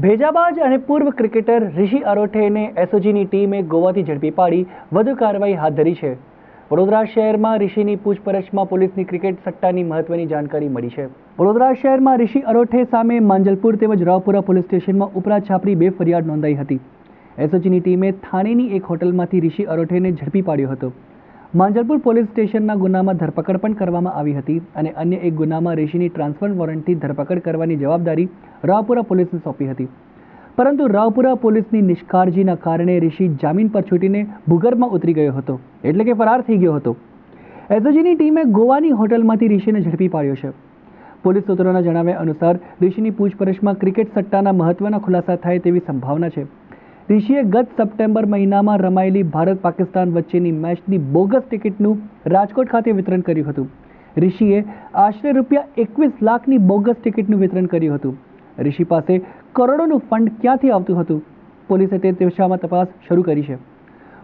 ભેજાબાજ અને પૂર્વ ક્રિકેટર ઋષિ અરોઠેને એસઓજીની ટીમે ગોવાથી ઝડપી પાડી, વધુ કાર્યવાહી હાથ ધરી છે. વડોદરા શહેરમાં ઋષિની પૂછપરછમાં પોલીસની ક્રિકેટ સટ્ટાની મહત્વની જાણકારી મળી છે. વડોદરા શહેરમાં ઋષિ અરોઠે સામે માંજલપુર તેમજ રાવપુરા પોલીસ સ્ટેશનમાં ઉપરા છાપરી બે ફરિયાદ નોંધાઈ હતી. એસઓજીની ટીમે થાણેની એક હોટલમાંથી ઋષિ અરોઠેને ઝડપી પાડ્યો હતો. માંજલપુર પોલીસ સ્ટેશનના ગુનામાં ધરપકડ પણ કરવામાં આવી હતી અને અન્ય એક ગુનામાં રેશીની ટ્રાન્સફર વોરંટથી ધરપકડ કરવાની જવાબદારી રાવપુરા પોલીસને સોંપી હતી. પરંતુ રાવપુરા પોલીસની નિષ્કાળજીના કારણે રિશી જામીન પર છૂટીને ભૂગર્ભમાં ઉતરી ગયો હતો, એટલે કે ફરાર થઈ ગયો હતો. એસઓજીની ટીમે ગોવાની હોટલમાંથી રિશીને ઝડપી પાડ્યો છે. પોલીસ સૂત્રોના જણાવ્યા અનુસાર, રિશીની પૂછપરછમાં ક્રિકેટ સટ્ટાના મહત્વના ખુલાસા થાય તેવી સંભાવના છે. રિશીએ ગત સપ્ટેમ્બર મહિનામાં રમાયેલી ભારત પાકિસ્તાન વચ્ચેની મેચની બોગસ ટિકિટનું રાજકોટ ખાતે વિતરણ કર્યું હતું. રિશીએ આશરે રૂપિયા એકવીસ લાખની બોગસ ટિકિટનું વિતરણ કર્યું હતું. રિશી પાસે કરોડોનું ફંડ ક્યાંથી આવતું હતું? પોલીસે તે દિશામાં તપાસ શરૂ કરી છે.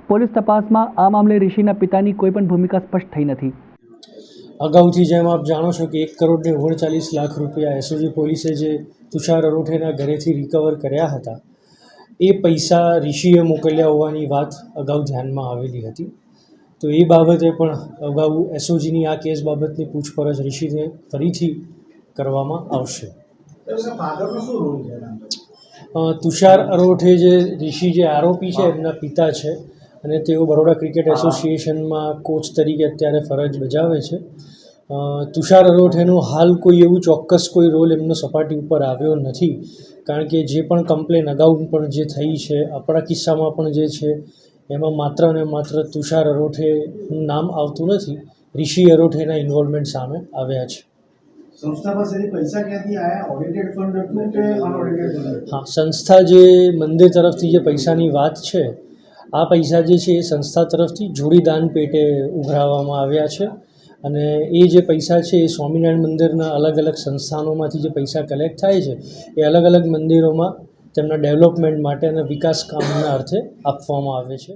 પોલીસ તપાસમાં આ મામલે ઋષિના પિતાની કોઈ પણ ભૂમિકા સ્પષ્ટ થઈ નથી. અગાઉથી જેમ આપ જાણો છો કે એક કરોડ ને ઓગણચાલીસ લાખ રૂપિયા એસઓજી પોલીસે જે તુષાર અરોઠેના ઘરેથી રિકવર કર્યા હતા એ પૈસા ઋષિએ મોકલ્યા હોવાની વાત અગાઉ ધ્યાનમાં આવેલી હતી. તો એ બાબતે પણ અગાઉ એસઓજીની આ કેસ બાબતની પૂછપરછ ઋષિને ફરીથી કરવામાં આવશે. તુષાર અરોઠે જે ઋષિ જે આરોપી છે, એમના પિતા છે અને તેઓ બરોડા ક્રિકેટ એસોસિએશનમાં કોચ તરીકે અત્યારે ફરજ બજાવે છે. તુષાર અરોઠેનું હાલ કોઈ એવું ચોક્કસ કોઈ રોલ એમનો સપાટી ઉપર આવ્યો નથી. કારણ કે જે પણ કમ્પ્લેન અગાઉ પણ જે થઈ છે આપણા કિસ્સામાં પણ જે છે એમાં માત્ર ને માત્ર તુષાર અરોઠેનું નામ આવતું નથી. ઋષિ અરોઠેના ઇન્વોલ્વમેન્ટ સામે આવ્યા છે. સંસ્થા પાસેથી પૈસા ક્યાંથી આવ્યા ઓડિટેડ ફંડ હતું કે અનઓડિટેડ ફંડ હા સંસ્થા જે મંદિર તરફથી જે પૈસાની વાત છે આ પૈસા જે છે એ સંસ્થા તરફથી જોડીદાન પેટે ઉઘરાવવામાં આવ્યા છે. અને એ જે પૈસા છે એ સ્વામિનારાયણ મંદિરના અલગ અલગ સંસ્થાનોમાંથી જે પૈસા કલેક્ટ થાય છે, એ અલગ અલગ મંદિરોમાં તેમના ડેવલપમેન્ટ માટે અને વિકાસ કામના અર્થે આપવામાં આવે છે.